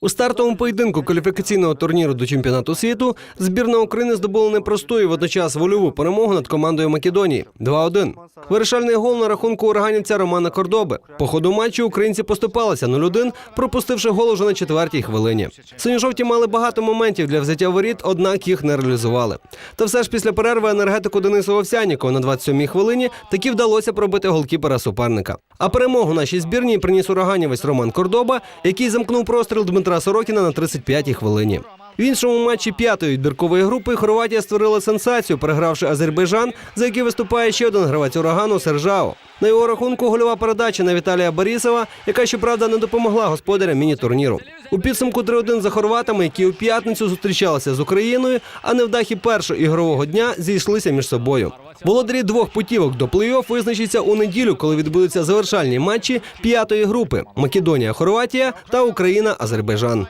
У стартовому поєдинку кваліфікаційного турніру до чемпіонату світу збірна України здобула непросту і водночас вольову перемогу над командою Македонії 2-1. Вирішальний гол на рахунку ураганівця Романа Кордоби. По ходу матчу українці поступалися 0-1, пропустивши гол уже на четвертій хвилині. Синьо-жовті мали багато моментів для взяття воріт, однак їх не реалізували. Та все ж після перерви енергетику Денису Овсянікова на 27-й хвилині таки вдалося пробити голкіпера суперника. А перемогу нашій збірній приніс ураганівець Роман Кордоба, який замкнув простріл Дмитра Сорокіна на 35-й хвилині. В іншому матчі п'ятої відбіркової групи Хорватія створила сенсацію, перегравши Азербайджан, за який виступає ще один гравець урагану Сержао. На його рахунку гольова передача на Віталія Борисова, яка щоправда не допомогла господарям міні-турніру. У підсумку 3-1 за хорватами, які у п'ятницю зустрічалися з Україною, а невдахи першого ігрового дня зійшлися між собою. Володарі двох путівок до плей-офф визначаться у неділю, коли відбудуться завершальні матчі п'ятої групи Македонія, Хорватія та Україна, Азербайджан.